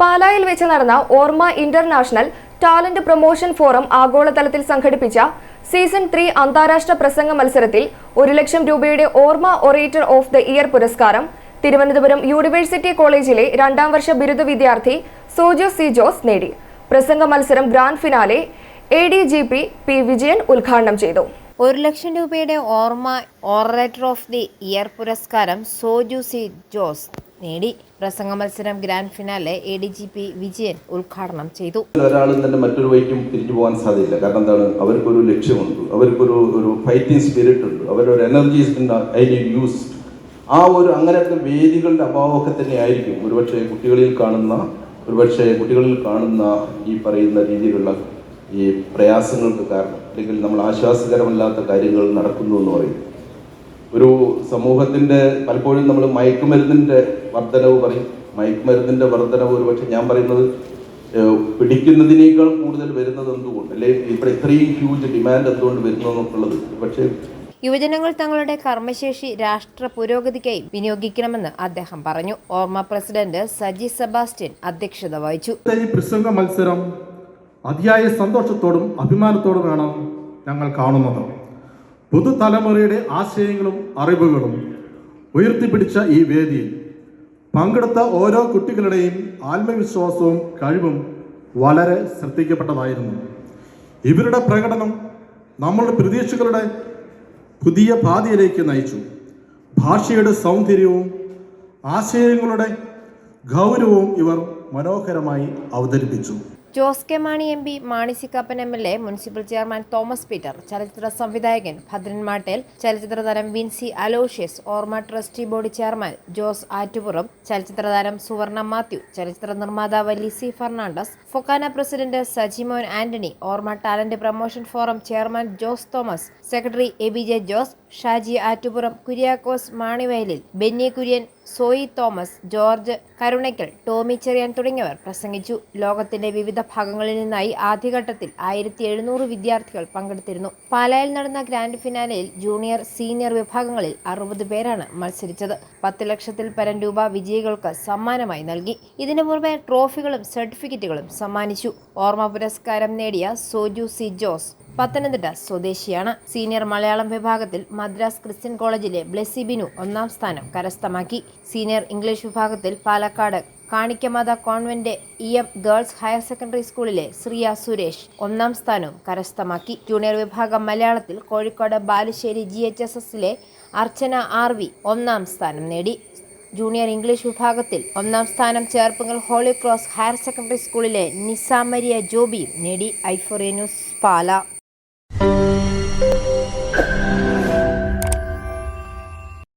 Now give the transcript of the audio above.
പാലായിൽ വെച്ച് നടന്ന ഓർമ്മ ഇന്റർനാഷണൽ ടാലന്റ് പ്രൊമോഷൻ ഫോറം ആഗോളതലത്തിൽ സംഘടിപ്പിച്ച സീസൺ ത്രീ അന്താരാഷ്ട്ര പ്രസംഗ മത്സരത്തിൽ ഒരു ലക്ഷം രൂപയുടെ ഓർമ്മ ഒറേറ്റർ ഓഫ് ദ ഇയർ പുരസ്കാരം തിരുവനന്തപുരം യൂണിവേഴ്സിറ്റി കോളേജിലെ രണ്ടാം വർഷ ബിരുദ വിദ്യാർത്ഥി സോജോ സി ജോസ് നേടി. പ്രസംഗ മത്സരം grand finale A D G P P Vijayan ഉദ്ഘാടനം ചെയ്തു. ഒരു ലക്ഷം രൂപയുടെ ഓർമ്മ ഓറേറ്റർ ഓഫ് ദി ഇയർ പുരസ്കാരം സോജു സി ജോസ് നേടി. പ്രസംഗ മത്സരം grand finale A D G P Vijayan ഉദ്ഘാടനം ചെയ്തു. ഒരാളും തന്നെ മറ്റൊരു വഴിക്കും തിരിച്ചു പോകാൻ സാധ്യതയില്ല. കാരണം എന്താണ്? അവർക്കൊരു ലക്ഷ്യമുണ്ട്. അവർക്കൊരു ഒരു ഫൈറ്റിംഗ് സ്പിരിറ്റ് ഉണ്ട്. അവരൊരു എനർജി യൂസ്ഡ് ആ ഒരു അങ്ങനത്തെ വേദികളുടെ അഭാവമൊക്കെ തന്നെ ആയിരിക്കും. ഒരുപക്ഷെ കുട്ടികളിൽ കാണുന്ന ഒരുപക്ഷെ കുട്ടികളിൽ കാണുന്ന ഈ പറയുന്ന രീതിയിലുള്ള ഈ പ്രയാസങ്ങൾക്ക് കാരണം. അല്ലെങ്കിൽ നമ്മൾ ആശ്വാസകരമല്ലാത്ത കാര്യങ്ങൾ നടക്കുന്നു എന്ന് പറയും. ഒരു സമൂഹത്തിന്റെ പലപ്പോഴും നമ്മൾ മയക്കുമരുന്നിന്റെ വർധനവ് പറയും. മയക്കുമരുന്നിന്റെ വർധനവ് ഒരു പക്ഷെ ഞാൻ പറയുന്നത് പിടിക്കുന്നതിനേക്കാൾ കൂടുതൽ വരുന്നത് എന്തുകൊണ്ട്? അല്ലെ ഇവിടെ ഇത്രയും ഹ്യൂജ് ഡിമാൻഡ് എന്തുകൊണ്ട് വരുന്നു എന്നുള്ളത്? പക്ഷേ യുവജനങ്ങൾ തങ്ങളുടെ കർമ്മശേഷി രാഷ്ട്ര പുരോഗതിക്കായി വിനിയോഗിക്കണമെന്ന് അദ്ദേഹം പറഞ്ഞു. ഓർമ്മ പ്രസിഡന്റ് സജി സെബാസ്റ്റ്യൻ അധ്യക്ഷത വഹിച്ചു. ഈ പ്രസംഗ മത്സരം അതിയായ സന്തോഷത്തോടും അഭിമാനത്തോടും അഭിമാനത്തോടുമാണ് ഞങ്ങൾ കാണുന്നത്. പുതുതലമുറയുടെ ആശയങ്ങളും അറിവുകളും ഉയർത്തിപ്പിടിച്ച ഈ വേദിയിൽ പങ്കെടുത്ത ഓരോ കുട്ടികളുടെയും ആത്മവിശ്വാസവും കഴിവും വളരെ ശ്രദ്ധിക്കപ്പെട്ടതായിരുന്നു. ഇവരുടെ പ്രകടനം നമ്മളുടെ പ്രതീക്ഷകളുടെ പുതിയ പാതയിലേക്ക് നയിച്ചു. ഭാഷയുടെ സൗന്ദര്യവും ആശയങ്ങളുടെ ഗൗരവവും ഇവർ മനോഹരമായി അവതരിപ്പിച്ചു. Jose K Mani M P Mani C Kappan M L A municipal chairman Thomas Peter ചലച്ചിത്ര സംവിധായകൻ ഭദ്രൻ മാട്ടേൽ ചലച്ചിത്ര താരം Vincy Aloshious Orma trustee board chairman Jose Attupuram ചലച്ചിത്ര താരം സുവർണ മാത്യു ചലച്ചിത്ര നിർമ്മാതാവ് Lissy Fernandez Fokana president Sajimon Antony Orma talent promotion forum chairman Jose Thomas secretary A B J Jose Shaji Attupuram Kuriakose Manivayalil Benny Kurian Soy Thomas George Karunakkal Tomy Cherian തുടങ്ങിയവർ പ്രസംഗിച്ചു. ലോകത്തിന്റെ വിവിധ ഭാഗങ്ങളിൽ നിന്നായി ആദ്യഘട്ടത്തിൽ ആയിരത്തി എഴുന്നൂറ് വിദ്യാർത്ഥികൾ പങ്കെടുത്തിരുന്നു. പാലായിൽ നടന്ന ഗ്രാൻഡ് ഫിനാലയിൽ ജൂനിയർ സീനിയർ വിഭാഗങ്ങളിൽ അറുപത് പേരാണ് മത്സരിച്ചത്. പത്ത് ലക്ഷത്തിൽ പരം രൂപ വിജയികൾക്ക് സമ്മാനമായി നൽകി. ഇതിനു പുറമെ ട്രോഫികളും സർട്ടിഫിക്കറ്റുകളും സമ്മാനിച്ചു. ഓർമ്മ പുരസ്കാരം നേടിയ സോജു സി ജോസ് പത്തനംതിട്ട സ്വദേശിയാണ്. സീനിയർ മലയാളം വിഭാഗത്തിൽ മദ്രാസ് ക്രിസ്ത്യൻ കോളേജിലെ ബ്ലെസി ബിനു ഒന്നാം സ്ഥാനം കരസ്ഥമാക്കി. സീനിയർ ഇംഗ്ലീഷ് വിഭാഗത്തിൽ Palakkad Kanikkamatha convent E M girls higher secondary സ്കൂളിലെ ശ്രീയ സുരേഷ് ഒന്നാം സ്ഥാനവും കരസ്ഥമാക്കി. ജൂനിയർ വിഭാഗം മലയാളത്തിൽ Kozhikode Balussery G H S എസിലെ അർച്ചന ആർ വി ഒന്നാം സ്ഥാനം നേടി. ജൂനിയർ ഇംഗ്ലീഷ് വിഭാഗത്തിൽ ഒന്നാം സ്ഥാനം Cherpunkal Holy Cross higher secondary സ്കൂളിലെ നിസാമരിയ ജോബിയും നേടി. ഐഫോറിയ ന്യൂസ് പാല.